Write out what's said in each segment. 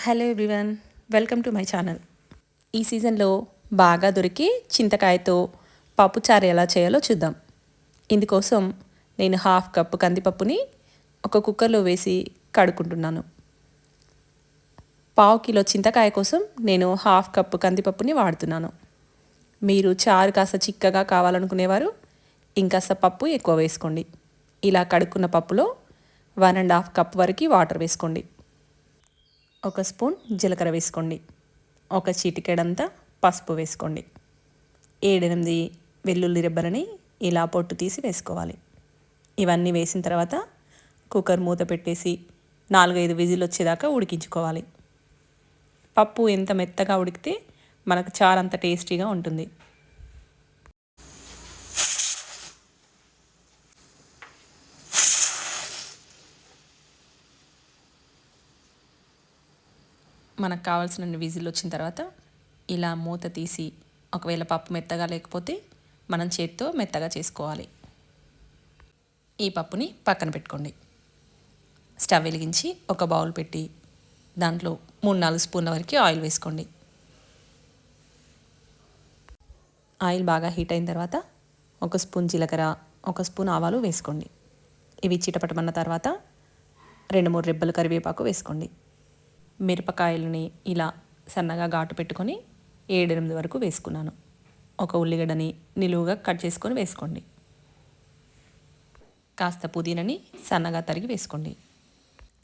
Hello everyone welcome to my channel. ఈ సీజన్లో బాగా దొరికి చింతకాయతో పప్పుచారు ఎలా చేయాలో చూద్దాం. ఇందుకోసం నేను హాఫ్ కప్పు కందిపప్పుని ఒక కుక్కర్లో వేసి కడుక్కుంటున్నాను. పావు కిలో చింతకాయ కోసం నేను హాఫ్ కప్పు కందిపప్పుని వాడుతున్నాను. మీరు చారు కాస్త చిక్కగా కావాలనుకునేవారు ఇంకాస్త పప్పు ఎక్కువ వేసుకోండి. ఇలా కడుక్కున్న పప్పులో వన్ అండ్ హాఫ్ కప్ వరకు వాటర్ వేసుకోండి. ఒక స్పూన్ జీలకర్ర వేసుకోండి. ఒక చీటికెడంతా పసుపు వేసుకోండి. ఏడెనిమిది వెల్లుల్లి రెబ్బలని ఇలా పొట్టు తీసి వేసుకోవాలి. ఇవన్నీ వేసిన తర్వాత కుక్కర్ మూత పెట్టేసి నాలుగైదు విజిల్ వచ్చేదాకా ఉడికించుకోవాలి. పప్పు ఎంత మెత్తగా ఉడికితే మనకు చాలా అంత టేస్టీగా ఉంటుంది. మనకు కావాల్సిన విజిల్ వచ్చిన తర్వాత ఇలా మూత తీసి ఒకవేళ పప్పు మెత్తగా లేకపోతే మనం చేత్తో మెత్తగా చేసుకోవాలి. ఈ పప్పుని పక్కన పెట్టుకోండి. స్టవ్ వెలిగించి ఒక బౌల్ పెట్టి దాంట్లో మూడు నాలుగు స్పూన్ల వరకు ఆయిల్ వేసుకోండి. ఆయిల్ బాగా హీట్ అయిన తర్వాత ఒక స్పూన్ జీలకర్ర ఒక స్పూన్ ఆవాలు వేసుకోండి. ఇవి చిటపటమన్న తర్వాత రెండు మూడు రెబ్బలు కరివేపాకు వేసుకోండి. మిరపకాయలని ఇలా సన్నగా ఘాటు పెట్టుకొని ఏడెనిమిది వరకు వేసుకున్నాను. ఒక ఉల్లిగడ్డని నిలువుగా కట్ చేసుకొని వేసుకోండి. కాస్త పుదీనని సన్నగా తరిగి వేసుకోండి.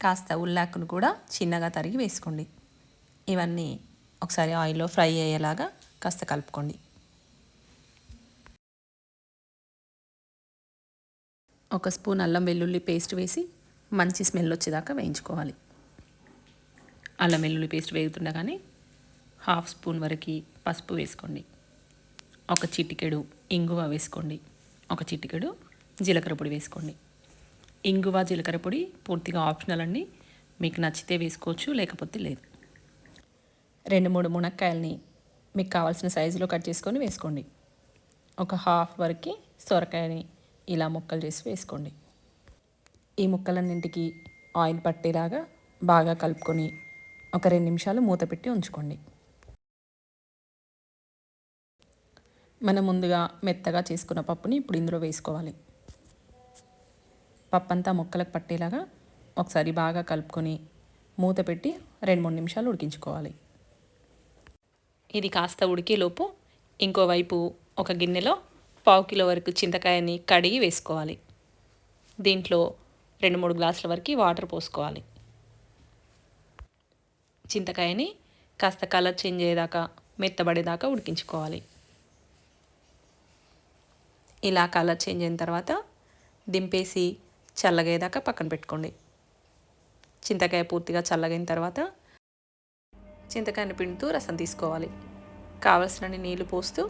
కాస్త ఉల్లాకును కూడా చిన్నగా తరిగి వేసుకోండి. ఇవన్నీ ఒకసారి ఆయిల్లో ఫ్రై అయ్యేలాగా కాస్త కలుపుకోండి. ఒక స్పూన్ అల్లం వెల్లుల్లి పేస్ట్ వేసి మంచి స్మెల్ వచ్చేదాకా వేయించుకోవాలి. అల్లం వెల్లుల్లి పేస్ట్ వేగుతుండగానే హాఫ్ స్పూన్ వరకు పసుపు వేసుకోండి. ఒక చిటికెడు ఇంగువ వేసుకోండి. ఒక చిటికెడు జీలకర్ర పొడి వేసుకోండి. ఇంగువ జీలకర్ర పొడి పూర్తిగా ఆప్షనల్ అండి. మీకు నచ్చితే వేసుకోవచ్చు లేకపోతే లేదు. రెండు మూడు మునక్కాయలని మీకు కావాల్సిన సైజులో కట్ చేసుకొని వేసుకోండి. ఒక హాఫ్ వరకు సొరకాయని ఇలా ముక్కలు చేసి వేసుకోండి. ఈ ముక్కలన్నింటికి ఆయిల్ పట్టేలాగా బాగా కలుపుకొని ఒక రెండు నిమిషాలు మూత పెట్టి ఉంచుకోండి. మనం ముందుగా మెత్తగా చేసుకున్న పప్పుని ఇప్పుడు ఇందులో వేసుకోవాలి. పప్పు అంతా ముక్కలకు పట్టేలాగా ఒకసారి బాగా కలుపుకొని మూత పెట్టి రెండు మూడు నిమిషాలు ఉడికించుకోవాలి. ఇది కాస్త ఉడికేలోపు ఇంకోవైపు ఒక గిన్నెలో పావు కిలో వరకు చింతకాయని కడిగి వేసుకోవాలి. దీంట్లో రెండు మూడు గ్లాసుల వరకు వాటర్ పోసుకోవాలి. చింతకాయని కాస్త కలర్ చేంజ్ అయ్యేదాకా మెత్తబడేదాకా ఉడికించుకోవాలి. ఇలా కలర్ చేంజ్ అయిన తర్వాత దింపేసి చల్లగయ్యేదాకా పక్కన పెట్టుకోండి. చింతకాయ పూర్తిగా చల్లగైన తర్వాత చింతకాయని పిండుతూ రసం తీసుకోవాలి. కావలసినన్ని నీళ్ళు పోస్తూ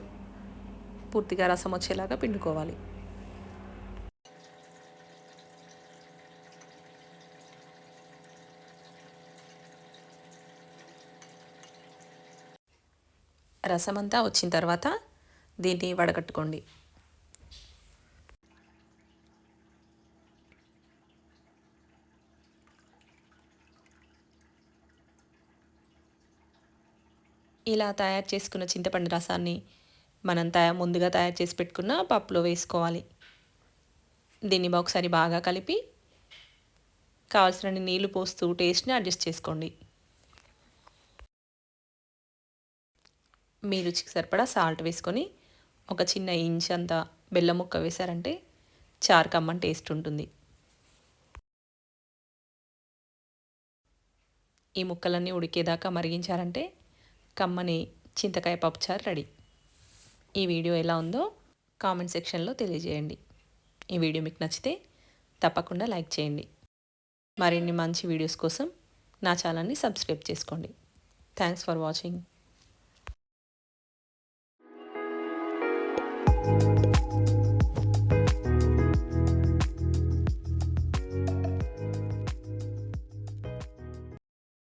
పూర్తిగా రసం వచ్చేలాగా పిండుకోవాలి. రసం అంతా వచ్చిన తర్వాత దీన్ని వడగట్టుకోండి. ఇలా తయారు చేసుకున్న చింతపండు రసాన్ని మనం తయారు ముందుగా తయారు చేసి పెట్టుకున్న పప్పులో వేసుకోవాలి. దీన్ని ఒకసారి బాగా కలిపి కావాల్సిన నీళ్ళు పోస్తూ టేస్ట్ని అడ్జస్ట్ చేసుకోండి. మీ రుచికి సరిపడా సాల్ట్ వేసుకొని ఒక చిన్న ఇంచ్ అంత బెల్లం ముక్క వేశారంటే చారు కమ్మని టేస్ట్ ఉంటుంది. ఈ ముక్కలన్నీ ఉడికేదాకా మరిగించారంటే కమ్మని చింతకాయ పప్పుచారు రెడీ. ఈ వీడియో ఎలా ఉందో కామెంట్ సెక్షన్లో తెలియజేయండి. ఈ వీడియో మీకు నచ్చితే తప్పకుండా లైక్ చేయండి. మరిన్ని మంచి వీడియోస్ కోసం నా ఛానల్ని సబ్స్క్రైబ్ చేసుకోండి. Thanks for watching. Bye.